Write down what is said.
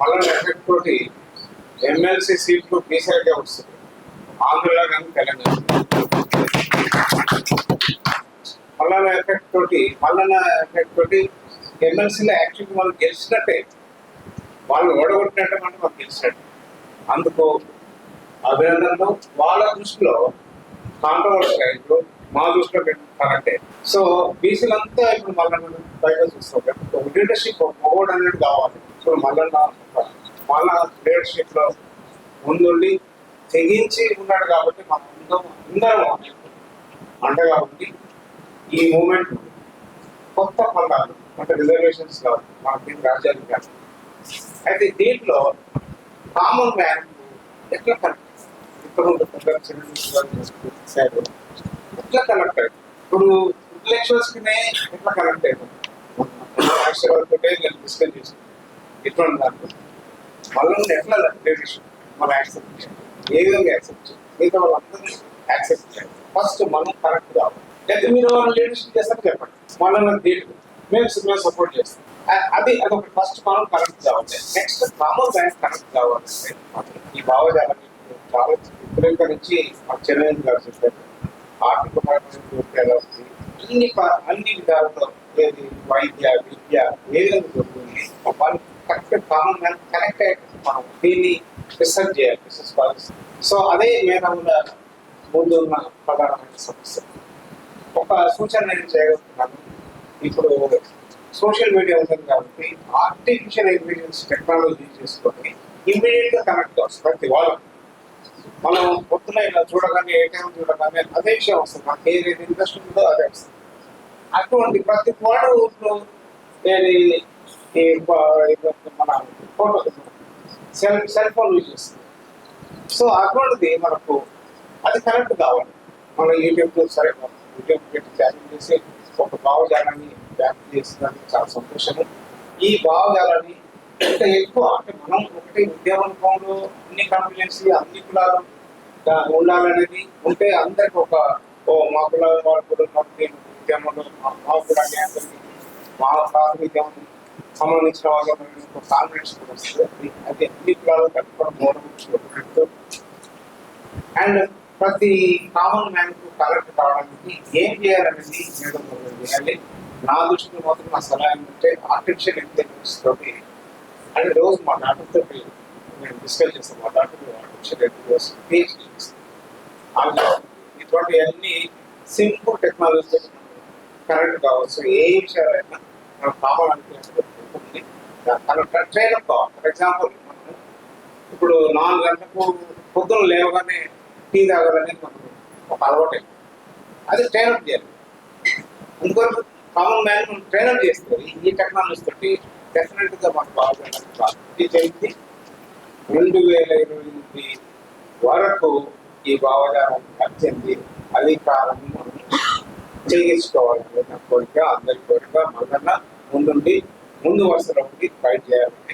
మళ్ళీ ఎఫెక్ట్ తోటి ఎమ్మెల్సీ సీట్లు బీసీలకే వస్తుంది. ఆంధ్రలో కానీ తెలంగాణ. మళ్ళా ఎఫెక్ట్ తోటి మల్లన్న ఎఫెక్ట్ తోటి ఎమ్మెల్సీలో యాక్చువల్గా మనం గెలిచినట్టే. వాళ్ళు ఓడగొట్టినట్టే మనం మనం గెలిచినట్టు. అందుకు అభినందనలు. వాళ్ళ దృష్టిలో కాంట్రవర్షియల్ రైతులు మా దృష్టిలో పెట్టుకుంటారంటే సో బీసీలంతా ఇప్పుడు మళ్ళీ బయట చూస్తాం. లీడర్షిప్ మగోడు అనేది కావాలి. ఇప్పుడు మళ్ళీ మళ్ళా లీడర్షిప్లో ముందుండి తెగించి ఉన్నాడు కాబట్టి మనం ముందు అందరం అండగా ఉండి ఈ మూమెంట్ కొత్త పొందాలి అంటే రిజర్వేషన్స్ కాదు మనకి రాజ్యాలు కాదు అయితే దీంట్లో కామన్ మ్యాన్ ఎట్లా కనెక్ట్ ఇప్పుడు పెద్దలు చిన్న ఎట్లా కనెక్ట్ అయ్యింది ఇప్పుడు ఇంటలెక్చువల్స్కి ఎట్లా కనెక్ట్ అయ్యారు నేను డిస్కస్ చేసాను ఎటువంటి దాంట్లో వాళ్ళని ఎట్లా డెసిషన్ మనం యాక్సెప్ట్ చేయాలి? ఏ విధంగా యాక్సెప్ట్ చేయాలి? మిగతా వాళ్ళందరినీ యాక్సెప్ట్ చేయాలి. ఫస్ట్ మనం కరెక్ట్ కావాలి లేదా మీరు వాళ్ళు లీడర్షిప్ చేస్తారు చెప్పండి. మళ్ళీ తీరు మేము మేము సపోర్ట్ చేస్తాం. అది అదొక ఫస్ట్ మనం కరెక్ట్ కావాలి నెక్స్ట్ కామన్ బ్యాంక్ కరెక్ట్ కావాలంటే ఈ భావజాలని చాలా విపరీత నుంచి మా చెన్నై గారు చెప్పారు. ఆర్థిక పరమైన అన్ని ఉంది. అన్ని అన్ని ఏది వైద్య విద్య ఏ విధంగా దొరుకుతుంది వాళ్ళు కరెక్ట్ కామన్ మ్యాన్ కనెక్ట్ అయ్యేటట్టు మనం దీన్ని రీసెర్చ్ చేయాలి బిజినెస్ పాలసీ. సో అదే మేధావుల ముందు ఉన్న ప్రధానమైన సమస్య. ఒక సూచన నేను చేయగలుగుతున్నాను. ఇప్పుడు సోషల్ మీడియా ఉంటుంది కాబట్టి ఆర్టిఫిషియల్ ఇంటెలిజెన్స్ టెక్నాలజీ చేసుకొని ఇమ్మీడియట్గా కనెక్ట్ అవుతుంది ప్రతి వాళ్ళు. మనం పొద్దున ఇలా చూడగానే ఏ టైం చూడగానే అదే విషయం వస్తుంది. మనకి ఏది ఇంట్రెస్ట్ ఉందో అదే వస్తుంది. అటువంటి ప్రతి వాడు ఇప్పుడు ఈ మన photo cell cell phone use చేస్తుంది సో అటువంటిది మనకు అది కరెక్ట్ కావాలి మన యూట్యూబ్ సరే యూట్యూబ్ పెట్టి ఛానల్ చేసి ఒక భావజాలాన్ని వ్యాప్తి చేసినందుకు చాలా సంతోషము ఈ భావజాలాన్ని ఇంత ఎక్కువ అంటే మనం ఒకటి విద్యావంతంలో అన్ని కాంపిటెన్సీ అన్ని కులాలు ఉండాలనేది ఉంటే అందరికి ఒక ఓ మా కులాలు వాళ్ళు కూడా ఉద్యమంలో మా మా కులాన్ని అందరికీ మా ప్రాతినిధ్యం సంబంధించిన వాళ్ళు కాన్ఫిడెన్స్ కూడా వస్తుంది. అది అన్ని కులాలు కట్టుకోవడం మూడు అండ్ ప్రతి కామన్ మ్యాన్కు కరెక్ట్ కావడానికి ఏం చేయాలనేది మేడం చేయాలి నా దృష్టిలో మాత్రం నా సలహా ఏంటంటే ఆర్టిఫిషియల్ ఇంటెలిజెన్స్ తోటి అండ్ రోజు మా డాక్టర్తో నేను డిస్కస్ చేస్తాను. మా డాక్టర్ ఆర్టిఫిషియల్ ఇంటెలిజెన్స్ పిహెచ్డి ఇటువంటి అన్ని సింపుల్ టెక్నాలజీ కరెక్ట్ కావచ్చు ఏ విషయాలైనా మనం కామన్ అనుకుంటుంది ట్రైన్ అప్ ఫర్ ఎగ్జాంపుల్ ఇప్పుడు నాలుగు గంటలకు పొద్దున లేవగానే టీ తాగాలనేది మనకు ఒక అలవాటే. అది ట్రైన్ అప్ చేయాలి. అందుకొరకు కామన్ మ్యాన్ మనం ట్రైన్ అప్ చేస్తే ఈ టెక్నాలజీ తోటి డెఫినెట్గా మనకు బాగా ఇది జరిగింది రెండు వేల ఇరవై ఎనిమిది వరకు ఈ భావజాలం వచ్చింది అధికారం మనం చేయించుకోవాలని కోరిక అందరి కోరిక మళ్ళా ముందుండి ముందు వరుసలో ఉండి ఫైట్ చేయాలి.